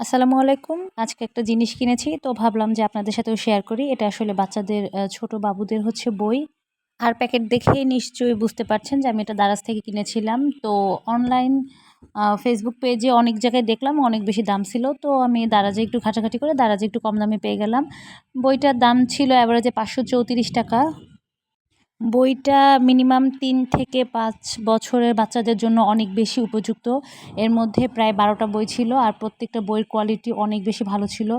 আসসালামু আলাইকুম। আজকে একটা জিনিস কিনেছি, তো ভাবলাম যে আপনাদের সাথেও শেয়ার করি। এটা আসলে বাচ্চাদের ছোট বাবুদের হচ্ছে বই। আর প্যাকেট দেখেই নিশ্চয়ই বুঝতে পারছেন যে আমি এটা দারাজ থেকে কিনেছিলাম। তো অনলাইন ফেসবুক পেজে অনেক জায়গায় দেখলাম, অনেক বেশি দাম ছিল। তো আমি দারাজে একটু ঘাটাঘাটি করে, দারাজে একটু কম দামে পেয়ে গেলাম। বইটার দাম ছিল অ্যাভারেজে পাঁচশো চৌত্রিশ টাকা। বইটা মিনিমাম তিন থেকে পাঁচ বছরের বাচ্চাদের জন্য অনেক বেশি উপযুক্ত। এর মধ্যে প্রায় বারোটা বই ছিল আর প্রত্যেকটা বইয়ের কোয়ালিটি অনেক বেশি ভালো ছিল।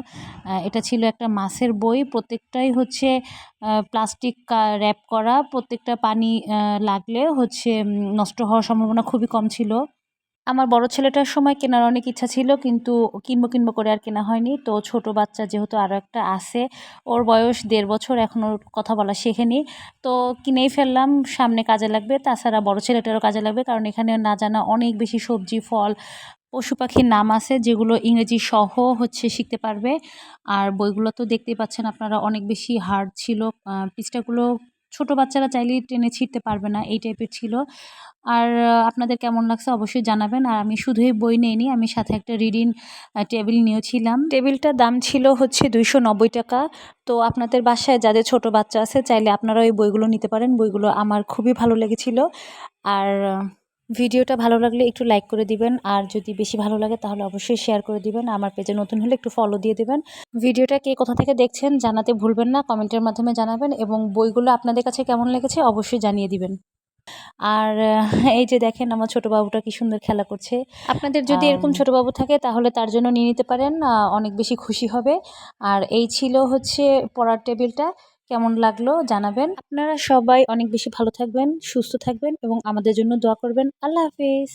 এটা ছিল একটা মাসের বই। প্রত্যেকটাই হচ্ছে প্লাস্টিক র্যাপ করা। প্রত্যেকটা পানি লাগলে হচ্ছে নষ্ট হওয়ার সম্ভাবনা খুবই কম ছিল। আমার বড় ছেলেটার সময় কেনার অনেক ইচ্ছা ছিল, কিন্তু কিনবো কিনবো করে আর কেনা হয়নি। তো ছোট বাচ্চা যেহেতু আরও একটা আছে, ওর বয়স দেড় বছর, এখন ওর কথা বলা শেখেনি। তো কিনেই ফেললাম, সামনে কাজে লাগবে, তাছাড়া বড় ছেলেটারও কাজে লাগবে, কারণ এখানে না জানা অনেক বেশি সবজি, ফল, পশু পাখির নাম আছে, যেগুলো ইংরেজি সহ হচ্ছে শিখতে পারবে। আর বইগুলো তো দেখতেই পাচ্ছেন, আপনারা অনেক বেশি হার্ড ছিল পৃষ্ঠাগুলো ছোট বাচ্চারা চাইলেই ট্রেনে ছিঁড়তে পারবে না, এই টাইপের ছিল। আর আপনাদের কেমন লাগছে অবশ্যই জানাবেন। আর আমি শুধুই বই নিইনি, আমি সাথে একটা রিডিং টেবিল নিয়েছিলাম। টেবিলটার দাম ছিল হচ্ছে দুইশো নব্বই টাকা। তো আপনাদের বাসায় যাদের ছোট বাচ্চা আছে, চাইলে আপনারা ওই বইগুলো নিতে পারেন। বইগুলো আমার খুবই ভালো লেগেছিল। আর ভিডিওটা ভালো লাগলে একটু লাইক করে দিবেন। আর যদি বেশি ভালো লাগে তাহলে অবশ্যই শেয়ার করে দিবেন। আমার পেজে নতুন হলে একটু ফলো দিয়ে দিবেন। ভিডিওটা কে কোথা থেকে দেখছেন জানাতে ভুলবেন না। কমেন্টের মাধ্যমে জানাবেন এবং বইগুলো আপনাদের কাছে কেমন লেগেছে অবশ্যই জানিয়ে দিবেন। আর এই যে দেখেন আমার ছোট বাবুটা কি সুন্দর খেলা করছে। আপনাদের যদি এরকম ছোট বাবু থাকে তাহলে তার জন্য নিয়ে নিতে পারেন। অনেক বেশি খুশি হবে। আর এই ছিল হচ্ছে পড়ার টেবিলটা। কেমন লাগল জানাবেন। আপনারা সবাই অনেক বেশি ভালো থাকবেন, সুস্থ থাকবেন এবং আমাদের জন্য দোয়া করবেন। আল্লাহ হাফিজ।